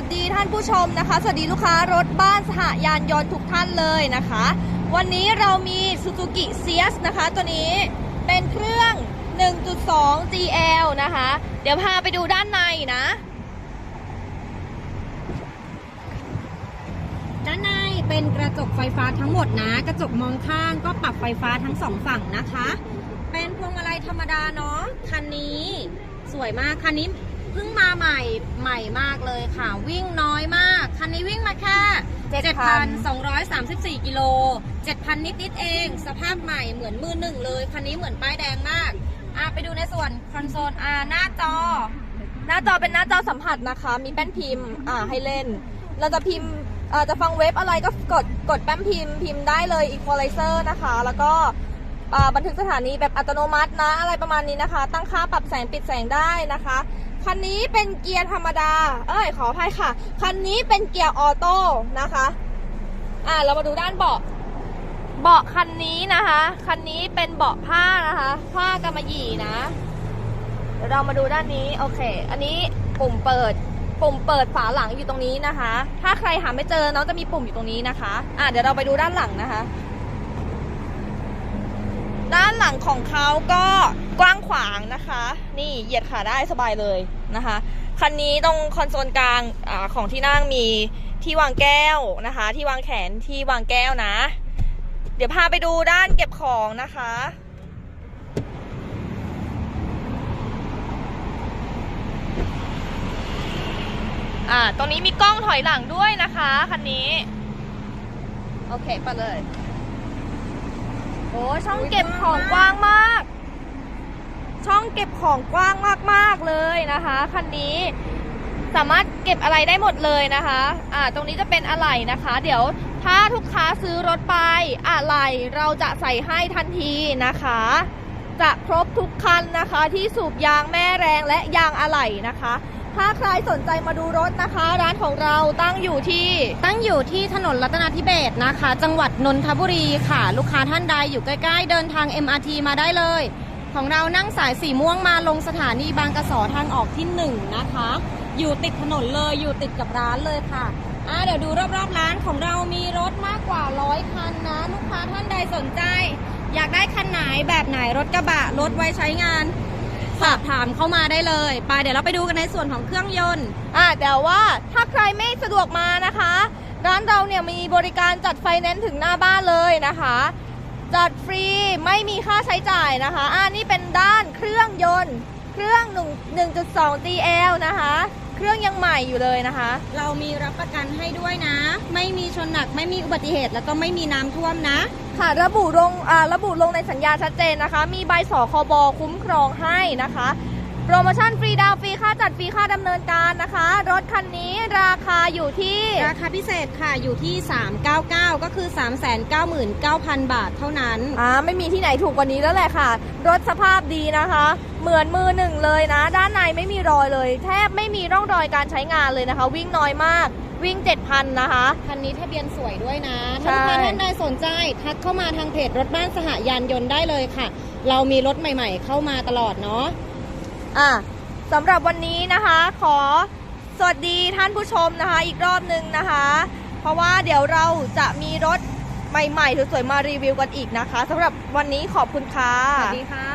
วัสดีท่านผู้ชมนะคะ สวัสดีลูกค้ารถบ้านสหยานยนต์ทุกท่านเลยนะคะ วันนี้เรามี Suzuki s i a s นะคะ ตัวนี้เป็นเครื่อง 1.2 GL นะคะ เดี๋ยวพาไปดูด้านในนะ ด้านในเป็นกระจกไฟฟ้าทั้งหมดนะ กระจกมองข้างก็ปรับไฟฟ้าทั้งสองฝั่งนะคะ เป็นพวงมาลัยธรรมดาเนาะคันนี้สวยมากคันนี้ เพิ่งมาใหม่ใหม่มากเลยค่ะ วิ่งน้อยมาก คันนี้วิ่งมาแค่ 7,234 กิโล 7,000นิดๆเอง สภาพใหม่เหมือนมือหนึ่งเลย คันนี้เหมือนป้ายแดงมากอะไปดูในส่วนคอนโซลอ่าหน้าจอ หน้าจอเป็นหน้าจอสัมผัสนะคะ มีแป้นพิมพ์อ่าให้เล่น เราจะพิมพ์เอ่อจะฟังเว็บอะไรก็กดกดแป้นพิมพ์พิมพ์ได้เลย equalizer นะคะ แล้วก็อ่า บันทึกสถานีแบบอัตโนมัตินะ อะไรประมาณนี้นะคะ ตั้งค่าปรับแสงปิดแสงได้นะคะคันนี้เป็นเกียร์ธรรมดา เอ้ยขออภัยค่ะ คันนี้เป็นเกียร์ออโต้นะคะ อ่าเรามาดูด้านเบาะ เบาะคันนี้นะคะ คันนี้เป็นเบาะผ้านะคะ ผ้ากำมะหยี่นะเดี๋ยวเรามาดูด้านนี้ โอเค อันนี้ปุ่มเปิด ปุ่มเปิดฝาหลังอยู่ตรงนี้นะคะ ถ้าใครหาไม่เจอน้องจะมีปุ่มอยู่ตรงนี้นะคะ อะเดี๋ยวเราไปดูด้านหลังนะคะ ด้านหลังของเขาก็กว้างขวางนะคะ นี่เหยียดขาได้สบายเลยนะคะ คันนี้ตรงคอนโซลกลางอของที่นั่งมีที่วางแก้วนะคะ ที่วางแขนที่วางแก้วนะ เดี๋ยวพาไปดูด้านเก็บของนะคะอ่า ตรงนี้มีกล้องถอยหลังด้วยนะคะ คันนี้ โอเค ไปเลย โอ้ช่องเก็บของกว้างมาก ช่องเก็บของกว้างมากๆเลยนะคะคันนี้สามารถเก็บอะไรได้หมดเลยนะคะ อ่า ตรงนี้จะเป็นอะไหล่นะคะ เดี๋ยวถ้าลูกค้าซื้อรถไปอะไหล่เราจะใส่ให้ทันทีนะคะ จะครบทุกคันนะคะที่สูบยางแม่แรงและยางอะไหล่นะคะ ถ้าใครสนใจมาดูรถนะคะ ร้านของเราตั้งอยู่ที่ตั้งอยู่ที่ถนนรัตนาธิเบศนะคะ จังหวัดนนทบุรีค่ะ ลูกค้าท่านใดอยู่ใกล้ๆ เดินทาง MRT มาได้เลย ของเรานั่งสายสีม่วงมาลงสถานีบางกระสอทางออกที่1นะคะ อยู่ติดถนนเลยอยู่ติดกับร้านเลยค่ะอ่าเดี๋ยวดูรอบๆร้านของเรามีรถมากกว่าร้อยคันนะ ลูกค้าท่านใดสนใจ อยากได้คันไหนแบบไหนรถกระบะรถไว้ใช้งาน สอบถามเข้ามาได้เลยไปเดี๋ยวเราไปดูกันในส่วนของเครื่องยนต์ อ่าแต่ว่าถ้าใครไม่สะดวกมานะคะ ร้านเราเนี่ยมีบริการจัดไฟแนนซ์ถึงหน้าบ้านเลยนะคะ จัดฟรีไม่มีค่าใช้จ่ายนะคะอ่านี่เป็นด้านเครื่องยนต์ เครื่อง1 1.2 DL นะคะ เครื่องยังใหม่อยู่เลยนะคะ เรามีรับประกันให้ด้วยนะ ไม่มีชนหนักไม่มีอุบัติเหตุแล้วก็ไม่มีน้ำท่วมนะ ค่ะระบุลงอ่าระบุลงในสัญญาชัดเจนนะคะ มีใบสคบคุ้มครองให้นะคะ โปรโมชั่นฟรีดาวน์ฟรีค่าจัดฟรีค่าดำเนินการนะคะ รถคันนี้ราคาอยู่ที่ราคาพิเศษค่ะอยู่ที่ 399 ก็คือ 399,000 บาทเท่านั้นอ่าไม่มีที่ไหนถูกกว่านี้แล้วแหละค่ะ รถสภาพดีนะคะ เหมือนมือหนึ่งเลยนะ ด้านในไม่มีรอยเลย แทบไม่มีร่องรอยการใช้งานเลยนะคะ วิ่งน้อยมากวิ่ง 7,000 นะคะ คันนี้ทะเบียนสวยด้วยนะใช่ถ้าลูกค้าท่านใดสนใจ ทักเข้ามาทางเพจรถบ้านสหยานยนต์ได้เลยค่ะ เรามีรถใหม่ๆ เข้ามาตลอดเนาะ อะสำหรับวันนี้นะคะขอสวัสดีท่านผู้ชมนะคะ อีกรอบหนึ่งนะคะ เพราะว่าเดี๋ยวเราจะมีรถใหม่ๆสวยๆมารีวิวกันอีกนะคะสำหรับวันนี้ขอบคุณค่ะ สวัสดีค่ะ